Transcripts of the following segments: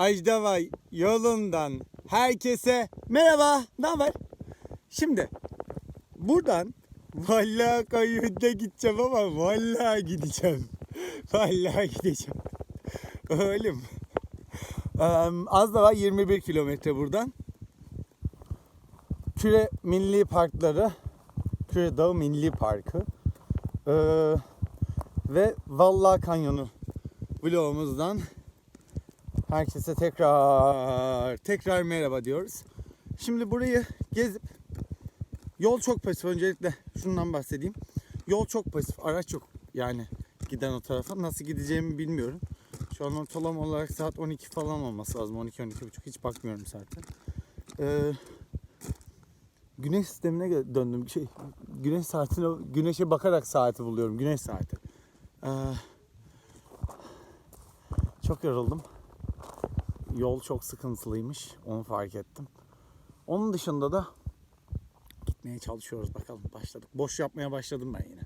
Ajdava yolundan herkese merhaba. Ne haber? Şimdi buradan vallahi kayıda gideceğim ama vallahi gideceğim. Vallahi gideceğim. Oğlum. Em, az da var 21 kilometre buradan. Küre Milli Parkları, Küre Dağı Milli Parkı ee, ve Vallahi Kanyonu vlogumuzdan herkese tekrar tekrar merhaba diyoruz. Şimdi burayı gezip yol çok pasif öncelikle şundan bahsedeyim. Yol çok pasif, araç yok yani giden o tarafa. Nasıl gideceğimi bilmiyorum. Şu an ortalama olarak saat 12 falan olması lazım. 12 buçuk hiç bakmıyorum zaten. Ee, güneş sistemine döndüm. Şey, güneş saatine güneşe bakarak saati buluyorum. Güneş saati. Ee, çok yoruldum. Yol çok sıkıntılıymış. Onu fark ettim. Onun dışında da gitmeye çalışıyoruz bakalım. Başladık. Boş yapmaya başladım ben yine.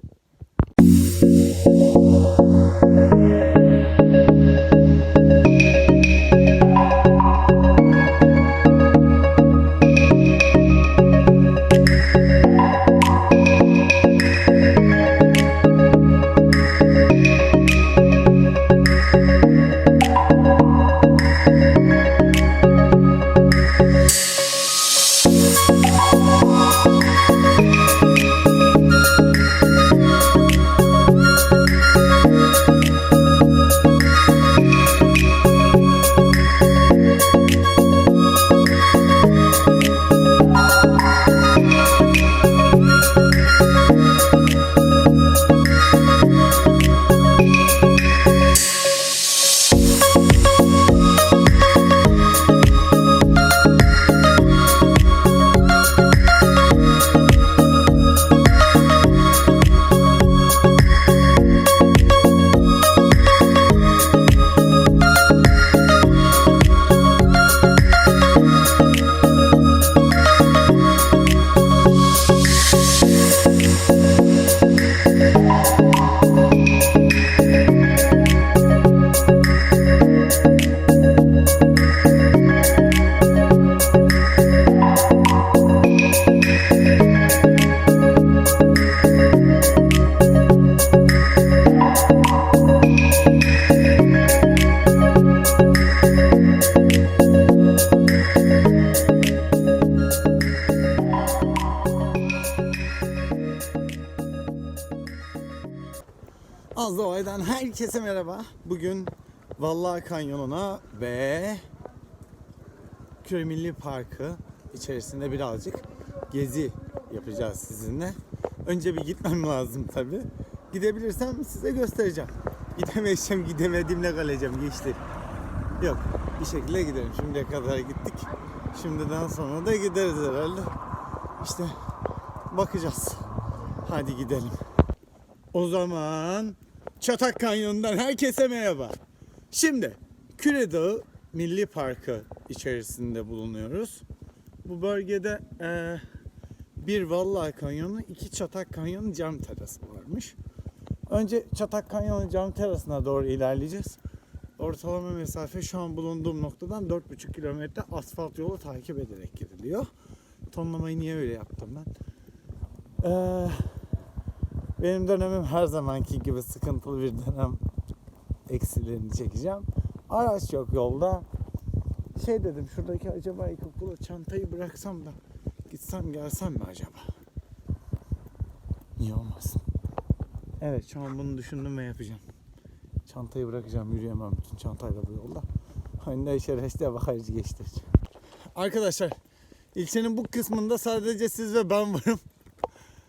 Vallahi Kanyonu'na ve Köy Milli Parkı içerisinde birazcık gezi yapacağız sizinle. Önce bir gitmem lazım tabi. Gidebilirsem size göstereceğim. Gidemeyeceğim, gidemediğimle kalacağım gençler. Yok, bir şekilde giderim. Şimdiye kadar gittik. Şimdiden sonra da gideriz herhalde. İşte bakacağız. Hadi gidelim. O zaman Çatak Kanyonu'ndan herkese merhaba. Şimdi Küre Dağı Milli Parkı içerisinde bulunuyoruz. Bu bölgede eee, bir Vallahi Kanyonu, iki Çatak Kanyonu cam terası varmış. Önce Çatak Kanyonu cam terasına doğru ilerleyeceğiz. Ortalama mesafe şu an bulunduğum noktadan 4,5 kilometre asfalt yolu takip ederek gidiliyor. Tonlamayı niye öyle yaptım ben? Eee benim dönemim her zamanki gibi sıkıntılı bir dönem eksilerini çekeceğim. Araç yok yolda. Şey dedim şuradaki acaba ilkokula çantayı bıraksam da gitsem gelsem mi acaba? Niye olmasın? Evet şu an bunu düşündüm ve yapacağım. Çantayı bırakacağım yürüyemem bütün çantayla bu yolda. Önde şerefsiz bakayıcı geçti. Arkadaşlar ilçenin bu kısmında sadece siz ve ben varım.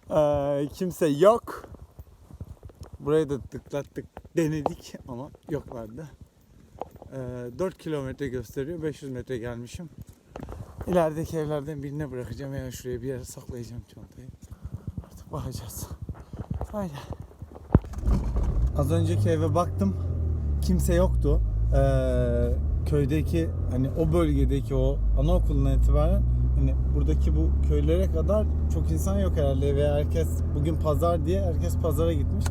Ee, kimse yok. Burayı da tıklattık denedik ama yoklardı. Ee, 4 kilometre gösteriyor. 500 metre gelmişim. İlerideki evlerden birine bırakacağım veya şuraya bir yere saklayacağım çantayı. Artık bakacağız. Haydi. Az önceki eve baktım. Kimse yoktu. Ee, köydeki hani o bölgedeki o anaokulundan itibaren hani buradaki bu köylere kadar çok insan yok herhalde ve herkes bugün pazar diye herkes pazara gitmiş.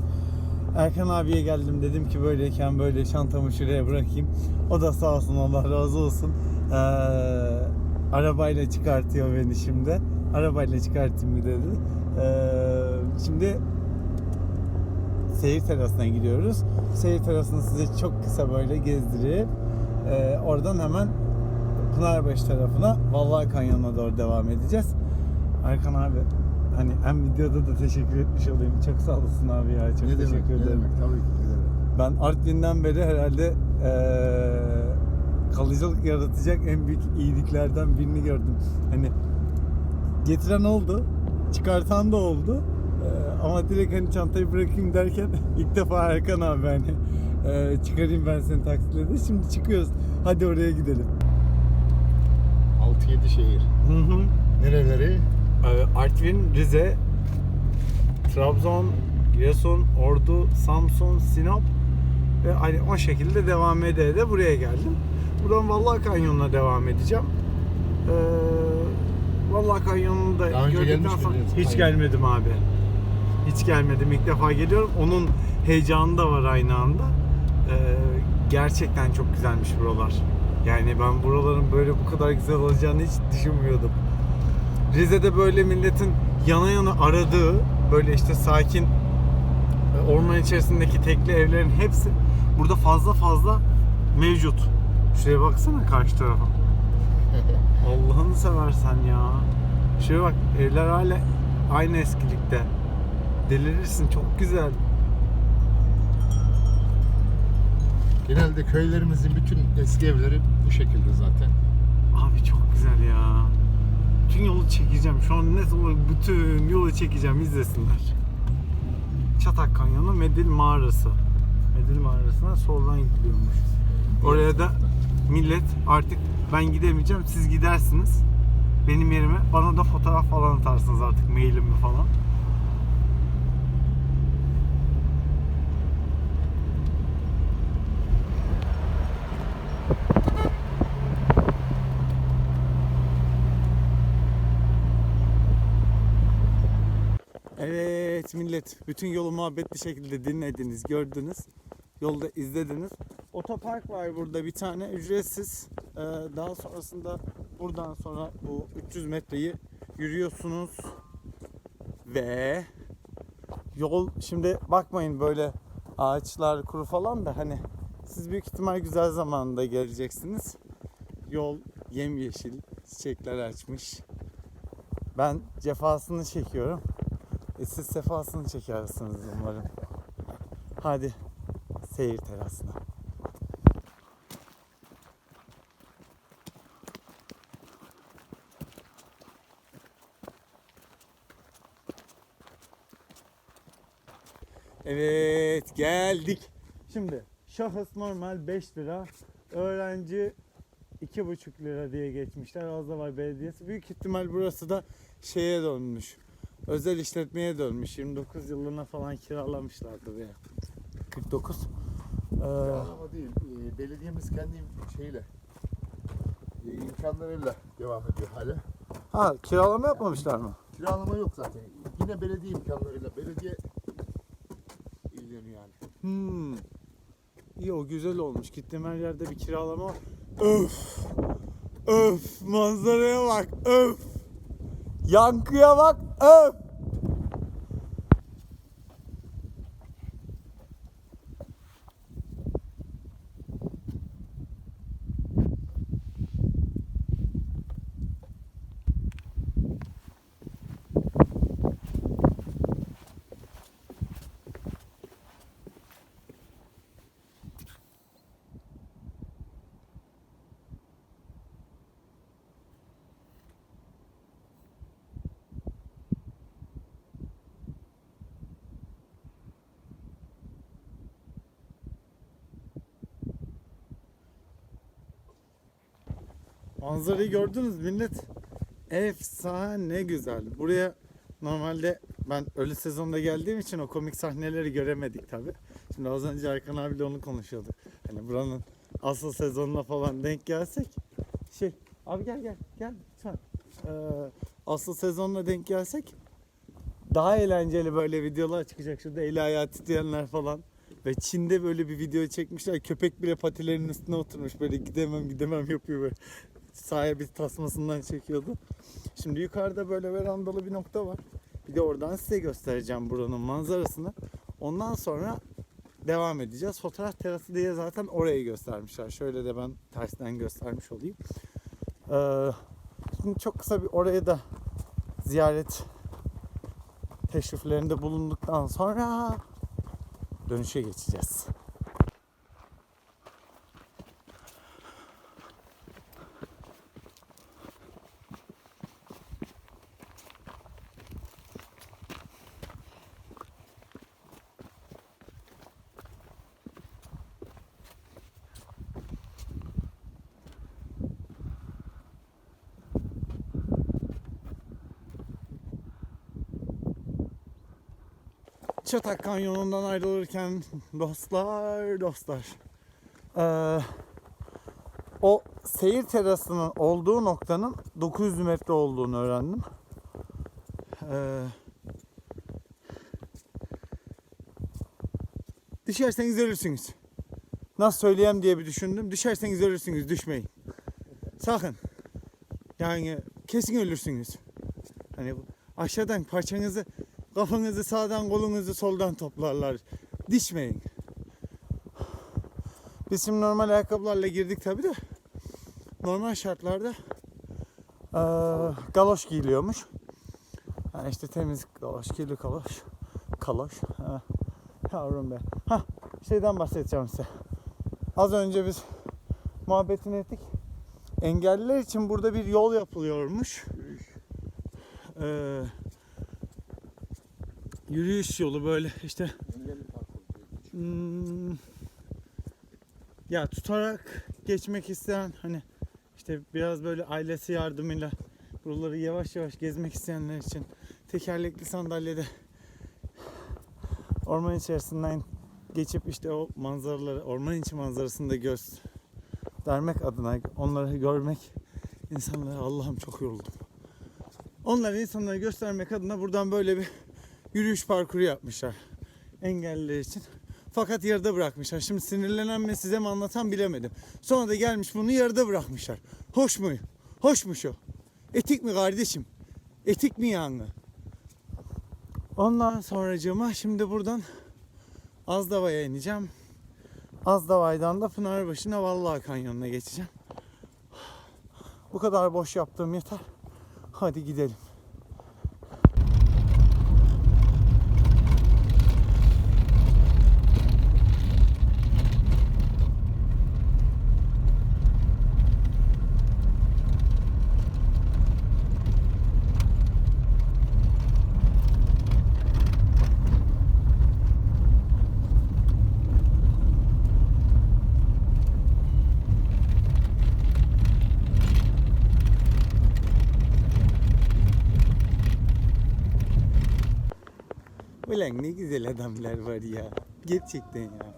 Erkan abiye geldim dedim ki böyleyken böyle çantamı şuraya bırakayım. O da sağ olsun Allah razı olsun. Ee, arabayla çıkartıyor beni şimdi. Arabayla çıkartayım mı dedi. Ee, şimdi seyir terasına gidiyoruz. Seyir terasını size çok kısa böyle gezdirip e, oradan hemen Pınarbaşı tarafına Vallahi Kanyonu'na doğru devam edeceğiz. Erkan abi hani hem videoda da teşekkür etmiş olayım. Çok sağ olasın abi ya. Çok ne teşekkür demek, ne ederim. demek, tabii ki ne demek. Ben Artvin'den beri herhalde eee, kalıcılık yaratacak en büyük iyiliklerden birini gördüm. Hani getiren oldu, çıkartan da oldu. Eee, ama direkt hani çantayı bırakayım derken ilk defa Erkan abi hani eee, çıkarayım ben seni taksitle Şimdi çıkıyoruz. Hadi oraya gidelim. 6-7 şehir. Hı hı. Nereleri? Ee, Artvin, Rize, Trabzon, Giresun, Ordu, Samsun, Sinop ve hani o şekilde devam ede de buraya geldim. Buradan Vallahi Kanyonu'na devam edeceğim. Ee, Vallahi Kanyonu'nu da Daha önce gördükten gelmiş sonra miydiniz? hiç Hayır. gelmedim abi. Hiç gelmedim. İlk defa geliyorum. Onun heyecanı da var aynı anda. Ee, gerçekten çok güzelmiş buralar. Yani ben buraların böyle bu kadar güzel olacağını hiç düşünmüyordum. Rize'de böyle milletin yana yana aradığı böyle işte sakin e, orman içerisindeki tekli evlerin hepsi burada fazla fazla mevcut. Şuraya baksana karşı tarafa. Allah'ını seversen ya. Şuraya bak evler hala aynı eskilikte. Delirirsin çok güzel. Genelde köylerimizin bütün eski evleri bu şekilde zaten. Abi çok güzel ya. Bütün yolu çekeceğim. Şu an net olarak bütün yolu çekeceğim izlesinler. Çatak Kanyonu Medil Mağarası. Medil Mağarası'na soldan gidiyormuş. Oraya da millet artık ben gidemeyeceğim siz gidersiniz. Benim yerime bana da fotoğraf falan atarsınız artık mailimi falan. Millet bütün yolu muhabbetli şekilde dinlediniz, gördünüz. Yolda izlediniz. Otopark var burada bir tane ücretsiz. Ee, daha sonrasında buradan sonra bu 300 metreyi yürüyorsunuz. Ve yol şimdi bakmayın böyle ağaçlar kuru falan da hani siz büyük ihtimal güzel zamanında geleceksiniz. Yol yemyeşil, çiçekler açmış. Ben cefasını çekiyorum. E siz sefasını çekersiniz umarım. Hadi seyir terasına. Evet geldik. Şimdi şahıs normal 5 lira. Öğrenci 2,5 lira diye geçmişler. Az da var belediyesi. Büyük ihtimal burası da şeye dönmüş. Özel işletmeye dönmüş. 29 yılına falan kiralamışlardı ya. 49. Ee, Ama değil, e, belediyemiz kendi şeyle, e, imkanlarıyla devam ediyor hala. ha kiralama yapmamışlar mı? Kiralama yok zaten. Yine belediye imkanlarıyla, belediye ilgileniyor yani. Hmm. İyi o güzel olmuş. Gittiğim her yerde bir kiralama. Öf. Öf. Manzaraya bak. Öf. Yankıya bak. Öf. Manzarayı gördünüz millet. Efsane güzel. Buraya normalde ben ölü sezonda geldiğim için o komik sahneleri göremedik tabi. Şimdi az önce Erkan abiyle onu konuşuyorduk. Hani buranın asıl sezonuna falan denk gelsek. Şey abi gel gel gel lütfen. Ee, asıl sezonuna denk gelsek daha eğlenceli böyle videolar çıkacak. Şurada eli ayağı titreyenler falan. Ve Çin'de böyle bir video çekmişler. Köpek bile patilerinin üstüne oturmuş. Böyle gidemem gidemem yapıyor böyle. Sahibi tasmasından çekiyordu. Şimdi yukarıda böyle verandalı bir nokta var. Bir de oradan size göstereceğim buranın manzarasını. Ondan sonra devam edeceğiz. Fotoğraf terası diye zaten orayı göstermişler. Şöyle de ben tersten göstermiş olayım. Ee, şimdi çok kısa bir oraya da ziyaret teşriflerinde bulunduktan sonra dönüşe geçeceğiz. Çatak Kanyonu'ndan ayrılırken dostlar dostlar ee, o seyir terasının olduğu noktanın 900 metre olduğunu öğrendim. Ee, düşerseniz ölürsünüz. Nasıl söyleyeyim diye bir düşündüm. Düşerseniz ölürsünüz, düşmeyin. Sakın. Yani kesin ölürsünüz. Hani aşağıdan parçanızı Kafanızı sağdan kolunuzu soldan toplarlar. Dişmeyin. Biz şimdi normal ayakkabılarla girdik tabi de. Normal şartlarda eee, galoş giyiliyormuş. Yani işte temiz galoş, kirli galoş. Kaloş. Ha. Yavrum be. Ha, şeyden bahsedeceğim size. Az önce biz muhabbetini ettik. Engelliler için burada bir yol yapılıyormuş. Eee yürüyüş yolu böyle işte hmm, ya tutarak geçmek isteyen hani işte biraz böyle ailesi yardımıyla buraları yavaş yavaş gezmek isteyenler için tekerlekli sandalyede orman içerisinden geçip işte o manzaraları orman içi manzarasını da göstermek adına onları görmek insanlara Allah'ım çok yoruldum. Onları insanlara göstermek adına buradan böyle bir yürüyüş parkuru yapmışlar engelliler için. Fakat yarıda bırakmışlar. Şimdi sinirlenen mi size mi anlatan bilemedim. Sonra da gelmiş bunu yarıda bırakmışlar. Hoş mu? Hoşmuş o. Etik mi kardeşim? Etik mi yani? Ondan sonracığıma şimdi buradan Azdava'ya ineceğim. Azdava'dan da Pınarbaşı'na Vallahi Kanyonu'na geçeceğim. Bu kadar boş yaptığım yeter. Hadi gidelim. Ulan ne güzel adamlar var ya. Gerçekten ya.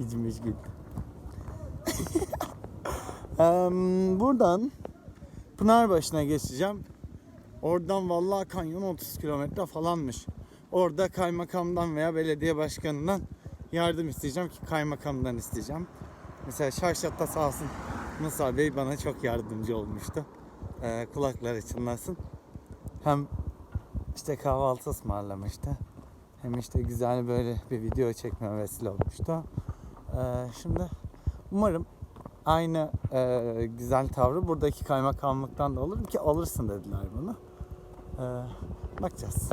İçmiş gül. Em, buradan Pınarbaşı'na geçeceğim. Oradan vallahi kanyon 30 kilometre falanmış. Orada kaymakamdan veya belediye başkanından yardım isteyeceğim ki kaymakamdan isteyeceğim. Mesela Şarşat'ta sağ olsun Musa Bey bana çok yardımcı olmuştu. Ee, kulakları çınlasın. Hem işte kahvaltı ısmarlamıştı. Hem işte güzel böyle bir video çekme vesile olmuştu. Ee, şimdi umarım aynı e, güzel tavrı buradaki kaymakamlıktan da olur ki alırsın dediler bunu. Ee, bakacağız.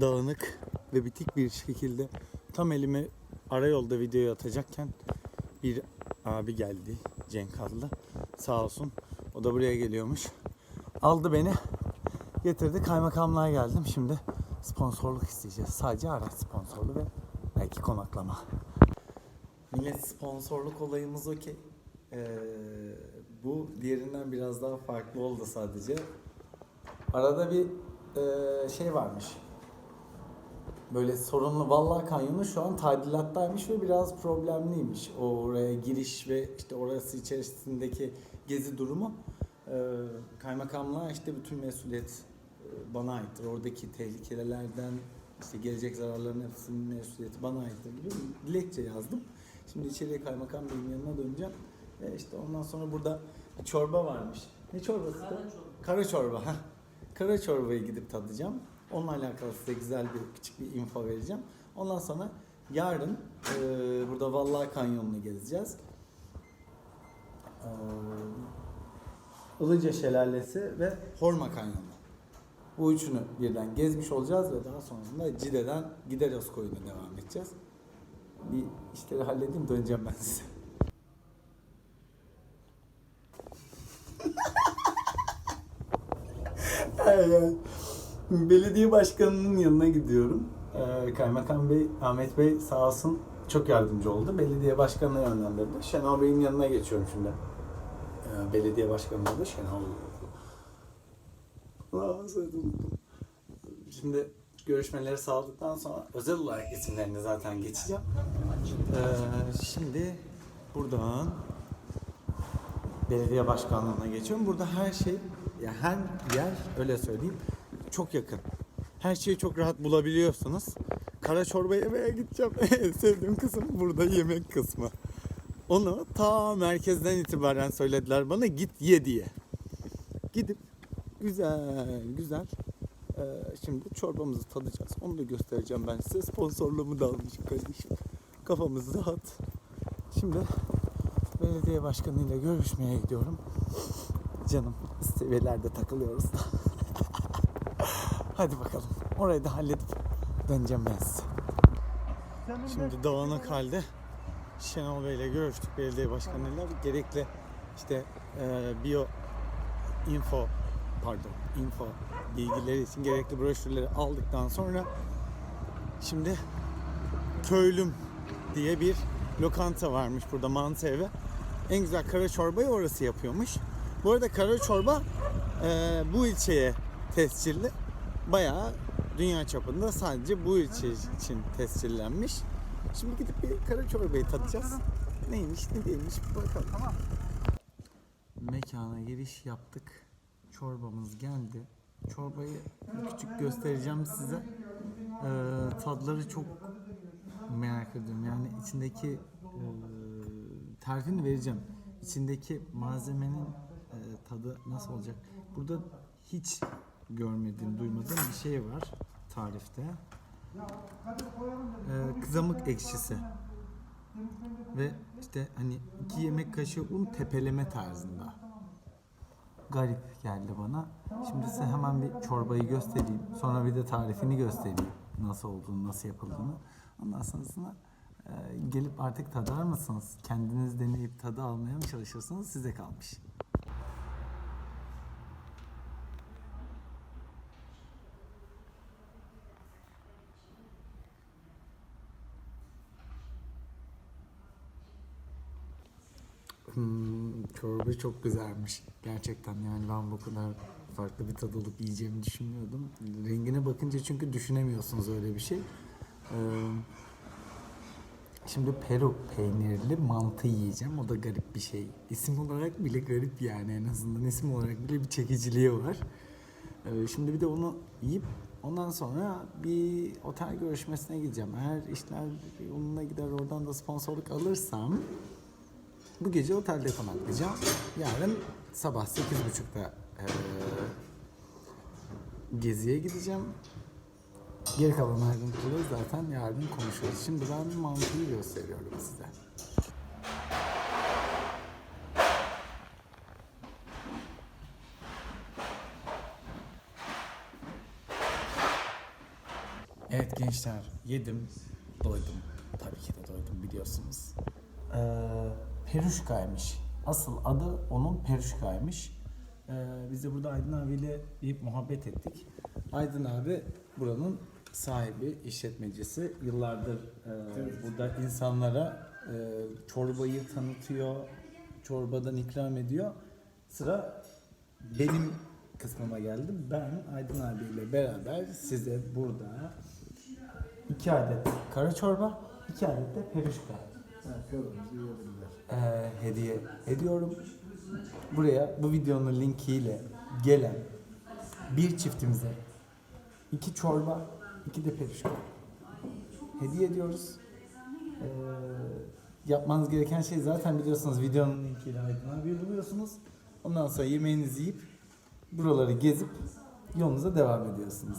Dağınık ve bitik bir şekilde tam elime ara yolda videoyu atacakken bir abi geldi Cenk adlı sağ olsun o da buraya geliyormuş aldı beni getirdi kaymakamlığa geldim şimdi sponsorluk isteyeceğiz sadece araç sponsorlu ve belki konaklama Millet sponsorluk olayımız okey. Ee, bu diğerinden biraz daha farklı oldu sadece. Arada bir e, şey varmış. Böyle sorunlu Vallahi Kanyonu şu an tadilattaymış ve biraz problemliymiş. O oraya giriş ve işte orası içerisindeki gezi durumu. Ee, kaymakamlığa işte bütün mesuliyet e, bana aittir. Oradaki tehlikelerden işte gelecek zararların hepsinin mesuliyeti bana aittir gibi bir dilekçe yazdım. Şimdi içeriye kaymakam beyin yanına döneceğim. Ve işte ondan sonra burada bir çorba varmış. Ne çorbası? Kara çorba. Kara çorba. Kara çorbayı gidip tadacağım. Onunla alakalı size güzel bir küçük bir info vereceğim. Ondan sonra yarın e, burada Vallahi Kanyonu'nu gezeceğiz. E, Ilıca Şelalesi ve Horma Kanyonu. Bu üçünü birden gezmiş olacağız ve daha sonrasında Cide'den Gideros koyuna devam edeceğiz. Bir işleri halledeyim döneceğim ben size. Evet. Belediye başkanının yanına gidiyorum. Ee, Kaymakam Bey, Ahmet Bey sağ olsun çok yardımcı oldu. Belediye başkanına yönlendirdi. Şenol Bey'in yanına geçiyorum şimdi. Ee, belediye başkanı da Şenol. Şimdi görüşmeleri sağladıktan sonra özel olarak isimlerini zaten geçeceğim. Ee, şimdi buradan belediye başkanlığına geçiyorum. Burada her şey, ya her yer öyle söyleyeyim çok yakın. Her şeyi çok rahat bulabiliyorsunuz. Kara çorba yemeye gideceğim. Sevdiğim kısım burada yemek kısmı. Onu ta merkezden itibaren söylediler bana git ye diye. Gidip güzel güzel eee, şimdi çorbamızı tadacağız. Onu da göstereceğim ben size. Sponsorluğumu da almışım kardeşim. Kafamız rahat. Şimdi belediye başkanıyla görüşmeye gidiyorum. Canım seviyelerde takılıyoruz da. Hadi bakalım. Orayı da halledip döneceğim ben size. Şimdi dağınık halde Şenol Bey ile görüştük belediye başkanıyla. Gerekli işte e, bio info pardon info bilgileri için gerekli broşürleri aldıktan sonra şimdi Köylüm diye bir lokanta varmış burada mantı evi. En güzel kara çorbayı orası yapıyormuş. Bu arada kara çorba e, bu ilçeye tescilli. Bayağı dünya çapında sadece bu ilçe için tescillenmiş. Şimdi gidip bir kara çorbayı tadacağız. Neymiş ne değilmiş bakalım. Mekana giriş yaptık. Çorbamız geldi. Çorbayı küçük göstereceğim size. Ee, tadları çok merak ediyorum. Yani içindeki e, tarifini vereceğim. İçindeki malzemenin e, tadı nasıl olacak? Burada hiç görmediğim, duymadığım bir şey var tarifte. Ee, kızamık ekşisi. Ve işte hani iki yemek kaşığı un tepeleme tarzında. Garip geldi bana. Şimdi size hemen bir çorbayı göstereyim. Sonra bir de tarifini göstereyim. Nasıl olduğunu, nasıl yapıldığını. Ondan sonrasında e, gelip artık tadar mısınız? Kendiniz deneyip tadı almaya mı çalışırsınız? Size kalmış. Hmm, çorba çok güzelmiş. Gerçekten yani ben bu kadar farklı bir tad alıp yiyeceğimi düşünmüyordum. Rengine bakınca çünkü düşünemiyorsunuz öyle bir şey. Ee, şimdi Peru peynirli mantı yiyeceğim. O da garip bir şey. İsim olarak bile garip yani en azından isim olarak bile bir çekiciliği var. Ee, şimdi bir de onu yiyip ondan sonra bir otel görüşmesine gideceğim. Eğer işler yoluna gider oradan da sponsorluk alırsam bu gece otelde konaklayacağım. Yarın sabah 8.30'da eee geziye gideceğim. Geri kalan ayrıntıları zaten yarın konuşuruz. Şimdi ben mantıyı gösteriyorum size. Evet gençler yedim, doydum. Tabii ki de doydum biliyorsunuz. Ee, Peruşka'ymış. Asıl adı onun Peruşka'ymış. Ee, biz de burada Aydın abiyle bir muhabbet ettik. Aydın abi buranın sahibi, işletmecisi. Yıllardır e, burada insanlara e, çorbayı tanıtıyor, çorbadan ikram ediyor. Sıra benim kısmıma geldi. Ben Aydın abiyle beraber size burada iki adet kara çorba, iki adet de perişka kırmızı yiyebilirler. E, hediye ediyorum. Buraya bu videonun linkiyle gelen bir çiftimize iki çorba, iki de perişka hediye ediyoruz. E, yapmanız gereken şey zaten biliyorsunuz videonun linkiyle Aydın buluyorsunuz. Ondan sonra yemeğinizi yiyip buraları gezip yolunuza devam ediyorsunuz.